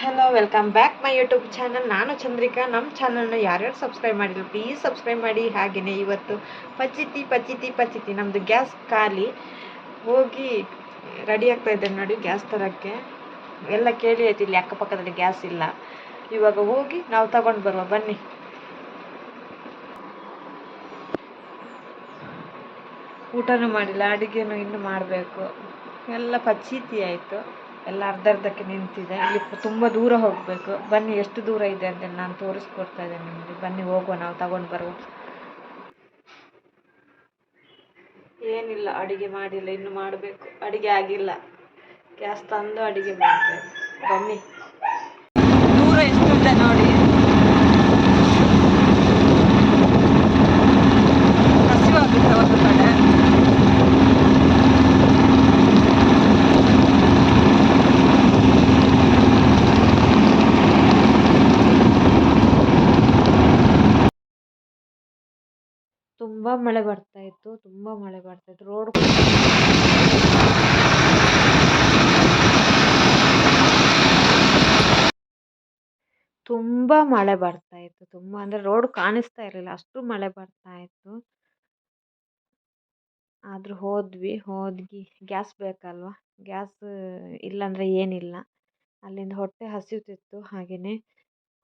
Hello welcome back my YouTube channel ನಾನು ಚಂದ್ರಿಕಾ. ನಮ್ಮ ಚಾನಲ್ನ ಯಾರ್ಯಾರು ಸಬ್ಸ್ಕ್ರೈಬ್ ಮಾಡಿಲ್ಲ ಪ್ಲೀಸ್ ಸಬ್ಸ್ಕ್ರೈಬ್ ಮಾಡಿ. ಹಾಗೆಯೇ ಇವತ್ತು ಪಚಿತಿ ಪಚಿತಿ ಪಚಿತಿ. ನಮ್ಮದು ಗ್ಯಾಸ್ ಖಾಲಿ. ಹೋಗಿ ರೆಡಿ ಆಗ್ತಾ ಇದ್ದೇನೆ ನೋಡಿ ಗ್ಯಾಸ್ ತರೋಕ್ಕೆ. ಎಲ್ಲ ಕೇಳಿ ಆಯ್ತು, ಇಲ್ಲಿ ಅಕ್ಕಪಕ್ಕದಲ್ಲಿ ಗ್ಯಾಸ್ ಇಲ್ಲ. ಇವಾಗ ಹೋಗಿ ನಾವು ತಗೊಂಡು ಬರುವ. ಬನ್ನಿ. ಊಟನೂ ಮಾಡಿಲ್ಲ, ಅಡುಗೆನೂ ಇನ್ನೂ ಮಾಡಬೇಕು. ಎಲ್ಲ ಪಚೀತಿ ಆಯಿತು. ಎಲ್ಲ ಅರ್ಧ ಅರ್ಧಕ್ಕೆ ನಿಂತಿದೆ. ಇಲ್ಲಿ ತುಂಬ ದೂರ ಹೋಗಬೇಕು. ಬನ್ನಿ, ಎಷ್ಟು ದೂರ ಇದೆ ಅಂತ ನಾನು ತೋರಿಸ್ಕೊಡ್ತಾ ಇದ್ದೇನೆ ನಿಮಗೆ. ಬನ್ನಿ, ಹೋಗುವ. ನಾವು ತಗೊಂಡು ಬರುವ. ಏನಿಲ್ಲ, ಅಡುಗೆ ಮಾಡಿಲ್ಲ. ಇನ್ನು ಮಾಡಬೇಕು. ಅಡುಗೆ ಆಗಿಲ್ಲ. ಗ್ಯಾಸ್ ತಂದು ಅಡುಗೆ ಮಾಡಬೇಕು. ಬನ್ನಿ ದೂರ ಎಷ್ಟಿದೆ ನೋಡಿ ಹಸಿವಾಗುತ್ತೆ ಒಂದು ಕಡೆ ತುಂಬ ಮಳೆ ಬರ್ತಾ ಇತ್ತು, ತುಂಬ ಮಳೆ ಬರ್ತಾ ಇತ್ತು. ರೋಡ್ ತುಂಬ ಮಳೆ ಬರ್ತಾ ಇತ್ತು, ತುಂಬ ಅಂದರೆ ರೋಡ್ ಕಾಣಿಸ್ತಾ ಇರಲಿಲ್ಲ, ಅಷ್ಟು ಮಳೆ ಬರ್ತಾ ಇತ್ತು. ಆದರೂ ಹೋದ್ವಿ ಹೋದ್ವಿ. ಗ್ಯಾಸ್ ಬೇಕಲ್ವ? ಗ್ಯಾಸ್ ಇಲ್ಲಾಂದರೆ ಏನಿಲ್ಲ. ಅಲ್ಲಿಂದ ಹೊಟ್ಟೆ ಹಸಿಯುತ್ತಿತ್ತು ಹಾಗೆಯೇ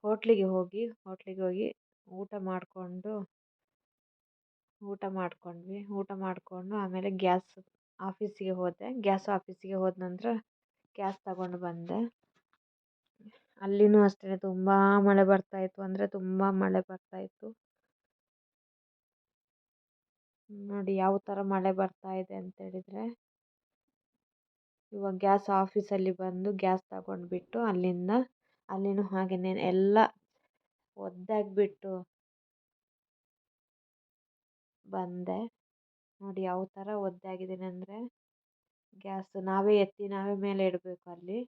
ಹೋಟ್ಲಿಗೆ ಹೋಗಿ ಹೋಟ್ಲಿಗೆ ಹೋಗಿ ಊಟ ಮಾಡಿಕೊಂಡು ಊಟ ಮಾಡಿಕೊಂಡ್ವಿ. ಊಟ ಮಾಡಿಕೊಂಡು ಆಮೇಲೆ ಗ್ಯಾಸ್ ಆಫೀಸಿಗೆ ಹೋದೆ. ಗ್ಯಾಸ್ ಆಫೀಸಿಗೆ ಹೋದ ನಂತರ ಗ್ಯಾಸ್ ತಗೊಂಡು ಬಂದೆ. ಅಲ್ಲಿನೂ ಅಷ್ಟೇ ತುಂಬ ಮಳೆ ಬರ್ತಾಯಿತ್ತು ಅಂದರೆ ತುಂಬ ಮಳೆ ಬರ್ತಾಯಿತ್ತು ನೋಡಿ ಯಾವ ಥರ ಮಳೆ ಬರ್ತಾ ಇದೆ ಅಂತ ಹೇಳಿದರೆ, ಇವಾಗ ಗ್ಯಾಸ್ ಆಫೀಸಲ್ಲಿ ಬಂದು ಗ್ಯಾಸ್ ತಗೊಂಡ್ಬಿಟ್ಟು ಅಲ್ಲಿಂದ ಅಲ್ಲಿನೂ ಹಾಗೆಯೇ ಎಲ್ಲ ಒದ್ದಾಗಿಬಿಟ್ಟು ಬಂದೆ. ನೋಡಿ ಯಾವ ಥರ ಒದ್ದಾಗಿದ್ದೀನಿ ಅಂದರೆ ಗ್ಯಾಸ್ ನಾವೇ ಎತ್ತಿ ನಾವೇ ಮೇಲೆ ಇಡಬೇಕು ಅಲ್ಲಿ.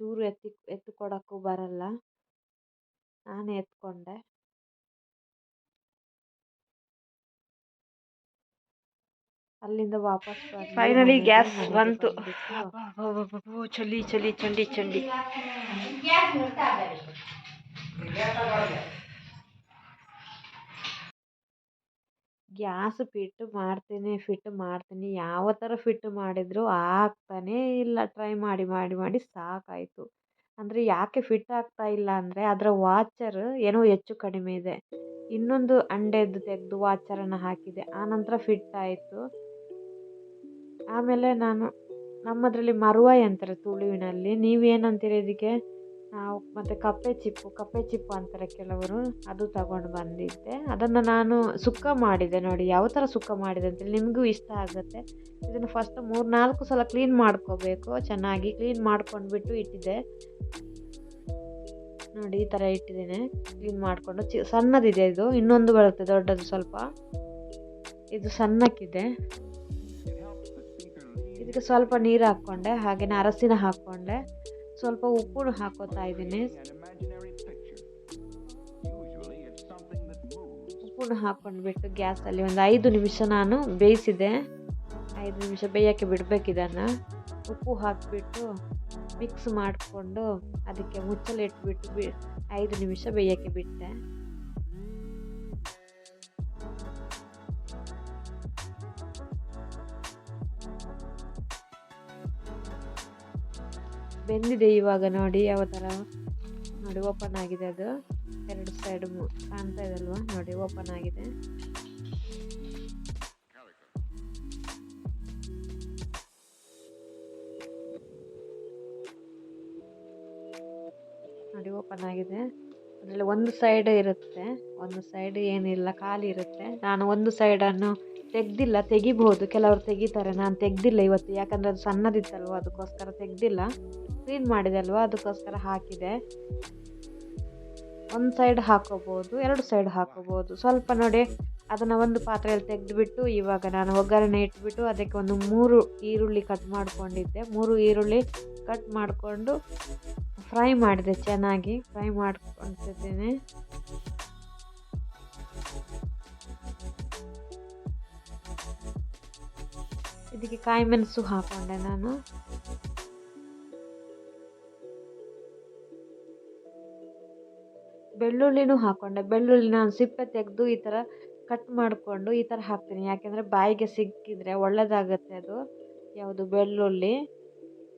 ಚೂರು ಎತ್ತಿ ಎತ್ತು ಕೊಡೋಕ್ಕೂ ಬರಲ್ಲ. ನಾನೇ ಎತ್ಕೊಂಡೆ. ಅಲ್ಲಿಂದ ವಾಪಸ್ ಫೈನಲಿ ಗ್ಯಾಸ್ ಬಂತು. ಚಳಿ ಚಲಿ ಚಂಡಿ ಚಂಡಿ. ಗ್ಯಾಸ್ ಫಿಟ್ ಮಾಡ್ತೀನಿ ಫಿಟ್ ಮಾಡ್ತೀನಿ, ಯಾವ ಥರ ಫಿಟ್ ಮಾಡಿದರೂ ಆಗ್ತಾನೇ ಇಲ್ಲ. ಟ್ರೈ ಮಾಡಿ ಮಾಡಿ ಮಾಡಿ ಸಾಕಾಯಿತು. ಅಂದರೆ ಯಾಕೆ ಫಿಟ್ ಆಗ್ತಾ ಇಲ್ಲ ಅಂದರೆ ಅದರ ವಾಚರ್ ಏನೋ ಹೆಚ್ಚು ಕಡಿಮೆ ಇದೆ. ಇನ್ನೊಂದು ಅಂಡೆದು ತೆಗೆದು ವಾಚರನ್ನು ಹಾಕಿದೆ. ಆನಂತರ ಫಿಟ್ ಆಯಿತು. ಆಮೇಲೆ ನಾನು ನಮ್ಮದರಲ್ಲಿ ಮರುವ ಯಂತ್ರ ತುಳುವಿನಲ್ಲಿ ನೀವೇನಂತೀರಿ ಇದಕ್ಕೆ? ಮತ್ತು ಕಪ್ಪೆ ಚಿಪ್ಪು ಕಪ್ಪೆ ಚಿಪ್ಪು ಅಂತಾರೆ ಕೆಲವರು, ಅದು ತಗೊಂಡು ಬಂದಿದ್ದೆ. ಅದನ್ನು ನಾನು ಸುಕ್ಕ ಮಾಡಿದೆ ನೋಡಿ, ಯಾವ ಥರ ಸುಕ್ಕ ಮಾಡಿದೆ ಅಂತೇಳಿ ನಿಮಗೂ ಇಷ್ಟ ಆಗುತ್ತೆ. ಇದನ್ನು ಫಸ್ಟ್ ಮೂರು ನಾಲ್ಕು ಸಲ ಕ್ಲೀನ್ ಮಾಡ್ಕೋಬೇಕು, ಚೆನ್ನಾಗಿ ಕ್ಲೀನ್ ಮಾಡ್ಕೊಂಡ್ಬಿಟ್ಟು ಇಟ್ಟಿದ್ದೆ. ನೋಡಿ, ಈ ಥರ ಇಟ್ಟಿದ್ದೀನಿ ಕ್ಲೀನ್ ಮಾಡಿಕೊಂಡು. ಚಿ, ಸಣ್ಣದಿದೆ ಇದು, ಇನ್ನೊಂದು ಬರುತ್ತೆ, ದೊಡ್ಡದು ಸ್ವಲ್ಪ. ಇದು ಸಣ್ಣಕ್ಕಿದೆ. ಇದಕ್ಕೆ ಸ್ವಲ್ಪ ನೀರು ಹಾಕ್ಕೊಂಡೆ ಹಾಗೆಯೇ ಅರಸಿನ ಹಾಕ್ಕೊಂಡೆ. ಸ್ವಲ್ಪ ಉಪ್ಪು ಹಾಕೋತಾ ಇದ್ದೀನಿ. ಉಪ್ಪು ಹಾಕೊಂಡ್ಬಿಟ್ಟು ಗ್ಯಾಸಲ್ಲಿ ಒಂದು ಐದು ನಿಮಿಷ ನಾನು ಬೇಯಿಸಿದೆ. ಐದು ನಿಮಿಷ ಬೇಯೋಕ್ಕೆ ಬಿಡಬೇಕಿದನ್ನು ಉಪ್ಪು ಹಾಕಿಬಿಟ್ಟು ಮಿಕ್ಸ್ ಮಾಡಿಕೊಂಡು ಅದಕ್ಕೆ ಮುಚ್ಚಲಿಟ್ಬಿಟ್ಟು ಬಿ ಐದು ನಿಮಿಷ ಬೇಯೋಕ್ಕೆ ಬಿಟ್ಟೆ. ಬೆಂದಿದೆ ಇವಾಗ ನೋಡಿ, ಯಾವ ಥರ ನೋಡಿ ಓಪನ್ ಆಗಿದೆ ಅದು. ಎರಡು ಸೈಡ್ ಕಾಣ್ತಾ ಇದಲ್ವಾ ನೋಡಿ ಓಪನ್ ಆಗಿದೆ. ನೋಡಿ ಓಪನ್ ಆಗಿದೆ. ಅದರಲ್ಲಿ ಒಂದು ಸೈಡ್ ಇರುತ್ತೆ, ಒಂದು ಸೈಡ್ ಏನಿಲ್ಲ, ಖಾಲಿ ಇರುತ್ತೆ. ನಾನು ಒಂದು ಸೈಡನ್ನು ತೆಗ್ದಿಲ್ಲ, ತೆಗಿಬಹುದು. ಕೆಲವರು ತೆಗಿತಾರೆ, ನಾನು ತೆಗ್ದಿಲ್ಲ ಇವತ್ತು. ಯಾಕಂದರೆ ಅದು ಸಣ್ಣದಿತ್ತಲ್ವ, ಅದಕ್ಕೋಸ್ಕರ ತೆಗ್ದಿಲ್ಲ. ಕ್ಲೀನ್ ಮಾಡಿದೆ ಅಲ್ವಾ ಅದಕ್ಕೋಸ್ಕರ ಹಾಕಿದೆ. ಒಂದು ಸೈಡ್ ಹಾಕೋಬೋದು ಎರಡು ಸೈಡ್ ಹಾಕೋಬೋದು ಸ್ವಲ್ಪ ನೋಡಿ, ಅದನ್ನು ಒಂದು ಪಾತ್ರೆಯಲ್ಲಿ ತೆಗೆದುಬಿಟ್ಟು, ಇವಾಗ ನಾನು ಒಗ್ಗರಣೆ ಇಟ್ಬಿಟ್ಟು, ಅದಕ್ಕೆ ಒಂದು ಮೂರು ಈರುಳ್ಳಿ ಕಟ್ ಮಾಡ್ಕೊಂಡಿದ್ದೆ. ಮೂರು ಈರುಳ್ಳಿ ಕಟ್ ಮಾಡಿಕೊಂಡು ಫ್ರೈ ಮಾಡಿದೆ ಚೆನ್ನಾಗಿ, ಫ್ರೈ ಮಾಡ್ಕೊತಿದ್ದೀನಿ ಇದಕ್ಕೆ ಕಾಯಿ ಮೆಣಸು ಹಾಕೊಂಡೆ ನಾನು. ಬೆಳ್ಳುಳ್ಳಿನೂ ಹಾಕೊಂಡೆ. ಬೆಳ್ಳುಳ್ಳಿ ನಾನು ಸಿಪ್ಪೆ ತೆಗೆದು ಈ ಥರ ಕಟ್ ಮಾಡಿಕೊಂಡು ಈ ಥರ ಹಾಕ್ತೀನಿ. ಯಾಕೆಂದರೆ ಬಾಯಿಗೆ ಸಿಕ್ಕಿದರೆ ಒಳ್ಳೆಯದಾಗುತ್ತೆ ಅದು. ಯಾವುದು? ಬೆಳ್ಳುಳ್ಳಿ.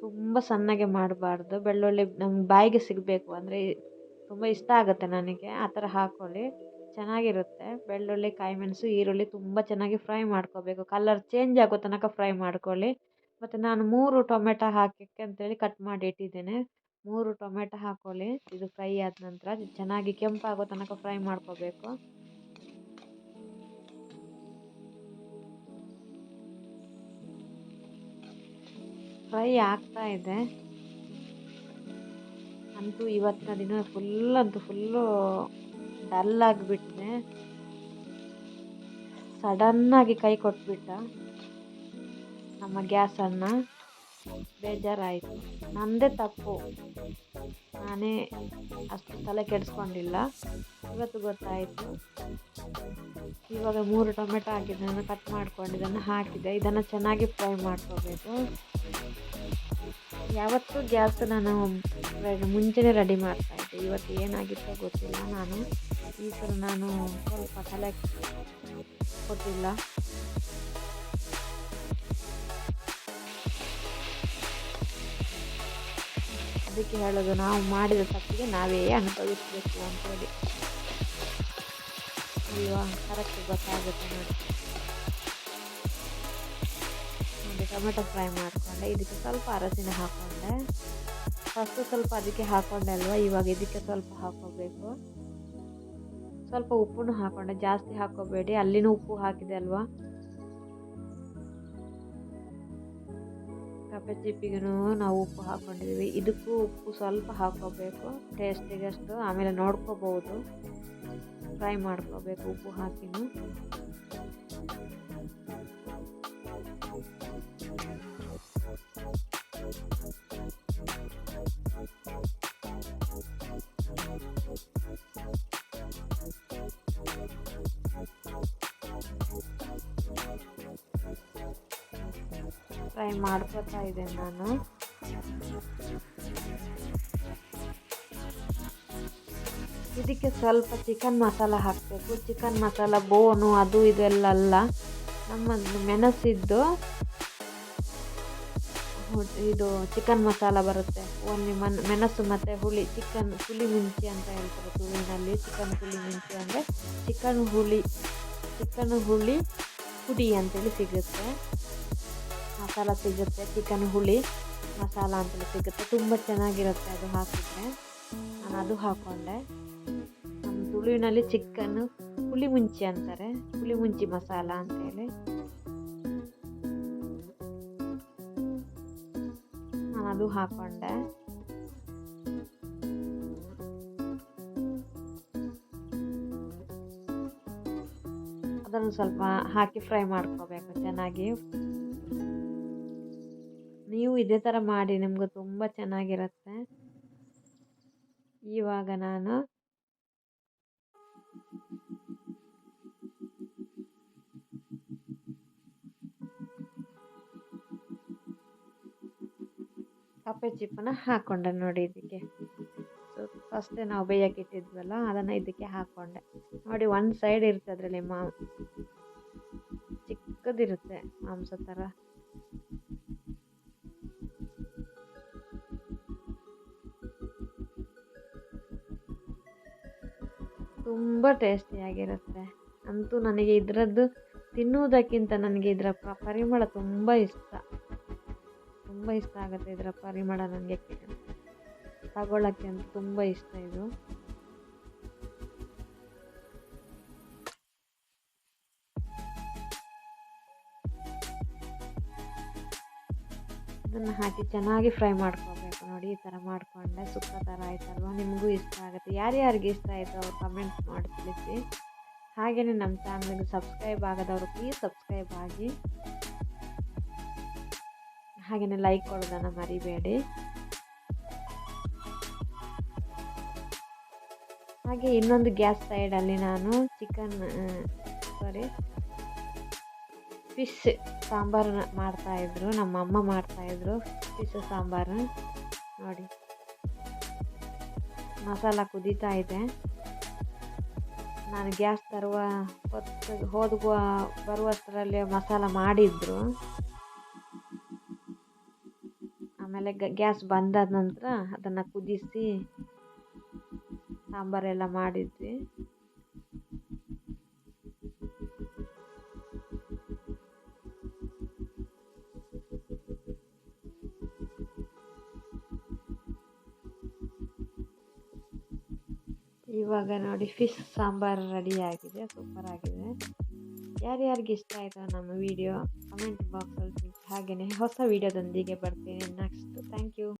ತುಂಬ ಸಣ್ಣಗೆ ಮಾಡಬಾರ್ದು. ಬೆಳ್ಳುಳ್ಳಿ ನಮ್ಗೆ ಬಾಯಿಗೆ ಸಿಗಬೇಕು ಅಂದರೆ ತುಂಬ ಇಷ್ಟ ಆಗುತ್ತೆ ನನಗೆ. ಆ ಥರ ಹಾಕ್ಕೊಳ್ಳಿ ಚೆನ್ನಾಗಿರುತ್ತೆ. ಬೆಳ್ಳುಳ್ಳಿ ಕಾಯಿ ಮೆಣಸು ಈರುಳ್ಳಿ ತುಂಬ ಚೆನ್ನಾಗಿ ಫ್ರೈ ಮಾಡ್ಕೋಬೇಕು. ಕಲರ್ ಚೇಂಜ್ ಆಗೋ ತನಕ ಫ್ರೈ ಮಾಡ್ಕೊಳ್ಳಿ. ಮತ್ತು ನಾನು ಮೂರು ಟೊಮೆಟೊ ಹಾಕಕ್ಕೆ ಅಂತೇಳಿ ಕಟ್ ಮಾಡಿ ಇಟ್ಟಿದ್ದೇನೆ. ಮೂರು ಟೊಮೆಟೊ ಹಾಕ್ಕೊಳ್ಳಿ ಇದು ಫ್ರೈ ಆದ ನಂತರ ಚೆನ್ನಾಗಿ ಕೆಂಪಾಗೋ ತನಕ ಫ್ರೈ ಮಾಡ್ಕೋಬೇಕು. ಫ್ರೈ ಆಗ್ತಾ ಇದೆ. ಅಂತೂ ಇವತ್ತಿನ ದಿನ ಫುಲ್ ಅಂತೂ ಫುಲ್ಲು ಡಲ್ ಆಗಿಬಿಟ್ಟಿದೆ ಸಡನ್ನಾಗಿ ಕೈ ಕೊಟ್ಬಿಟ್ಟ. ನಮ್ಮ ಗ್ಯಾಸನ್ನು ಬೇಜಾರಾಯಿತು. ನನ್ನದೇ ತಪ್ಪು. ನಾನೇ ಅಷ್ಟು ತಲೆ ಕೆಡಿಸ್ಕೊಂಡಿಲ್ಲ. ಇವತ್ತು ಗೊತ್ತಾಯಿತು. ಇವಾಗ ಮೂರು ಟೊಮೆಟೊ ಹಾಕಿದ್ದನ್ನು ಕಟ್ ಮಾಡ್ಕೊಂಡು ಇದನ್ನು ಹಾಕಿದೆ. ಇದನ್ನು ಚೆನ್ನಾಗಿ ಫ್ರೈ ಮಾಡ್ಕೋಬೇಕು. ಯಾವತ್ತೂ ಗ್ಯಾಸ್ ನಾನು ಮುಂಚೆನೇ ರೆಡಿ ಮಾಡ್ತಾಯಿದ್ದೆ ಇವತ್ತು ಏನಾಗಿತ್ತೋ ಗೊತ್ತಿಲ್ಲ. ನಾನು ಈ ಸಲ ನಾನು ಸ್ವಲ್ಪ ತಲೆ ಕೊಟ್ಟಿಲ್ಲ ಅದಕ್ಕೆ ಹೇಳೋದು, ನಾವು ಮಾಡಿದ ತಪ್ಪಿಗೆ ನಾವೇ ಅನುಭವಿಸಬೇಕು ಅಂತೇಳಿ ಅಲ್ವಾ ಕರೆಕ್ಟ್ ಗೊತ್ತಾಗುತ್ತೆ ನೋಡಿ. ನೋಡಿ ಟೊಮೆಟೊ ಫ್ರೈ ಮಾಡಿಕೊಂಡೆ, ಇದಕ್ಕೆ ಸ್ವಲ್ಪ ಅರಸಿನ ಹಾಕ್ಕೊಂಡೆ ಫಸ್ಟು ಸ್ವಲ್ಪ ಅದಕ್ಕೆ ಹಾಕ್ಕೊಂಡೆ ಅಲ್ವಾ, ಇವಾಗ ಇದಕ್ಕೆ ಸ್ವಲ್ಪ ಹಾಕ್ಕೋಬೇಕು ಸ್ವಲ್ಪ ಉಪ್ಪನ್ನು ಹಾಕ್ಕೊಂಡೆ ಜಾಸ್ತಿ ಹಾಕೋಬೇಡಿ, ಅಲ್ಲಿನೂ ಉಪ್ಪು ಹಾಕಿದೆ ಅಲ್ವಾ? ಕಪ್ಪೆ ನಾವು ಉಪ್ಪು ಹಾಕ್ಕೊಂಡಿದ್ದೀವಿ. ಇದಕ್ಕೂ ಉಪ್ಪು ಸ್ವಲ್ಪ ಹಾಕ್ಕೋಬೇಕು. ಟೇಸ್ಟಿಗಷ್ಟು ಆಮೇಲೆ ನೋಡ್ಕೋಬೋದು. ಫ್ರೈ ಮಾಡ್ಕೋಬೇಕು ಉಪ್ಪು ಹಾಕಿನೂ. ಫ್ರೈ ಮಾಡ್ಕೋತಾ ಇದ್ದೇನೆ ನಾನು. ಇದಕ್ಕೆ ಸ್ವಲ್ಪ ಚಿಕನ್ ಮಸಾಲ ಹಾಕಬೇಕು. ಚಿಕನ್ ಮಸಾಲ ಬೋನು ಅದು ಇದೆಲ್ಲ ಅಲ್ಲ. ನಮ್ಮ ಮೆಣಸಿದ್ದು. ಇದು ಚಿಕನ್ ಮಸಾಲ ಬರುತ್ತೆ. ಓನ್ಲಿ ಮನ್, ಮೆಣಸು ಮತ್ತು ಹುಳಿ ಚಿಕನ್ ಹುಳಿ ಮಿಂಚಿ ಅಂತ ಹೇಳ್ತಾರೆ ತುಳುವಿನಲ್ಲಿ ಚಿಕನ್ ಹುಳಿ ಮಿಂಚಿ ಅಂದರೆ ಚಿಕನ್ ಹುಳಿ ಚಿಕನ್ ಹುಳಿ ಪುಡಿ ಅಂತೇಳಿ ಸಿಗುತ್ತೆ. ಮಸಾಲ ಸಿಗುತ್ತೆ ಚಿಕನ್ ಹುಳಿ, ಮಸಾಲ ಅಂತಲೂ ಸಿಗುತ್ತೆ. ತುಂಬ ಚೆನ್ನಾಗಿರುತ್ತೆ ಅದು ಹಾಕಿದ್ರೆ. ನಾನು ಅದು ಹಾಕ್ಕೊಂಡೆ ನಮ್ಮ ತುಳುವಿನಲ್ಲಿ ಚಿಕನ್ ಹುಳಿ ಮುಂಚಿ ಅಂತಾರೆ, ಹುಳಿ ಮುಂಚಿ ಮಸಾಲ ಅಂತೇಳಿ. ನಾನು ಅದು ಹಾಕ್ಕೊಂಡೆ ಅದನ್ನು ಸ್ವಲ್ಪ ಹಾಕಿ ಫ್ರೈ ಮಾಡ್ಕೋಬೇಕು ಚೆನ್ನಾಗಿ. ನೀವು ಇದೇ ಥರ ಮಾಡಿ ನಿಮ್ಗೆ ತುಂಬ ಚೆನ್ನಾಗಿರುತ್ತೆ. ಇವಾಗ ನಾನು ಕಪ್ಪೆ ಚಿಪ್ಪನ್ನ ಹಾಕ್ಕೊಂಡೆ ನೋಡಿ ಇದಕ್ಕೆ. ಸೊ ಫಸ್ಟೇ ನಾವು ಬೇಯಕ್ಕೆ ಇಟ್ಟಿದ್ವಲ್ಲ, ಅದನ್ನು ಇದಕ್ಕೆ ಹಾಕ್ಕೊಂಡೆ ನೋಡಿ, ಒಂದು ಸೈಡ್ ಇರುತ್ತೆ ಅದರಲ್ಲಿ ಮಾ ಚಿಕ್ಕದಿರುತ್ತೆ ಮಾಂಸ ಥರ ತುಂಬ ಟೇಸ್ಟಿಯಾಗಿರುತ್ತೆ ಅಂತೂ ನನಗೆ ಇದರದ್ದು ತಿನ್ನುವುದಕ್ಕಿಂತ ನನಗೆ ಇದರ ಪರಿಮಳ ತುಂಬ ಇಷ್ಟ. ತುಂಬ ಇಷ್ಟ ಆಗುತ್ತೆ ಇದರ ಪರಿಮಳ ನನಗೆ ತಗೊಳ್ಳೋಕ್ಕೆ ಅಂತ ತುಂಬ ಇಷ್ಟ ಇದು. ಇದನ್ನು ಹಾಕಿ ಚೆನ್ನಾಗಿ ಫ್ರೈ ಮಾಡ್ಕೋಬೇಕು ನೋಡಿ ಈ ಥರ ಮಾಡಿಕೊಂಡೆ, ಸುಕ್ಕ ಥರ ಆಯ್ತಲ್ವ? ನಿಮಗೂ ಇಷ್ಟ ಆಗುತ್ತೆ. ಯಾರ್ಯಾರಿಗೆ ಇಷ್ಟ ಆಯಿತು ಅವ್ರು ಕಮೆಂಟ್ಸ್ ಮಾಡಿ ತಿಳಿಸಿ. ಹಾಗೆಯೇ ನಮ್ಮ ಚಾನಲ್ಗೆ ಸಬ್ಸ್ಕ್ರೈಬ್ ಆಗದವರು ಪ್ಲೀಸ್ ಸಬ್ಸ್ಕ್ರೈಬ್ ಆಗಿ. ಹಾಗೆಯೇ ಲೈಕ್ ಕೊಡೋದನ್ನು ಮರಿಬೇಡಿ. ಹಾಗೆ ಇನ್ನೊಂದು ಗ್ಯಾಸ್ ಸೈಡಲ್ಲಿ ನಾನು ಚಿಕನ್ ಸಾರಿ ಫಿಶ್ ಸಾಂಬಾರು ಮಾಡ್ತಾಯಿದ್ರು ನಮ್ಮ ಅಮ್ಮ ಮಾಡ್ತಾಯಿದ್ರು ಫಿಶ್ ಸಾಂಬಾರು ನೋಡಿ. ಮಸಾಲ ಕುದೀತಾ ಇದೆ. ನಾನು ಗ್ಯಾಸ್ ತರುವ ಹೊತ್ತು ಹೋದ್ಗುವ ಬರುವಷ್ಟರಲ್ಲಿ ಮಸಾಲ ಮಾಡಿದ್ರು. ಆಮೇಲೆ ಗ್ಯಾಸ್ ಬಂದಾದ ನಂತರ ಅದನ್ನು ಕುದಿಸಿ ಸಾಂಬಾರೆಲ್ಲ ಮಾಡಿದ್ವಿ. ಇವಾಗ ನೋಡಿ ಫಿಶ್ ಸಾಂಬಾರು ರೆಡಿ ಆಗಿದೆ ಸೂಪರ್ ಆಗಿದೆ. ಯಾರ್ಯಾರಿಗೆ ಇಷ್ಟ ಆಯಿತು ನಮ್ಮ ವಿಡಿಯೋ ಕಮೆಂಟ್ ಬಾಕ್ಸಲ್ಲಿ ಹಾಗೆಯೇ ಹೊಸ ವಿಡಿಯೋದೊಂದಿಗೆ ಬರ್ತೀನಿ ನೆಕ್ಸ್ಟ್ ಥ್ಯಾಂಕ್ ಯು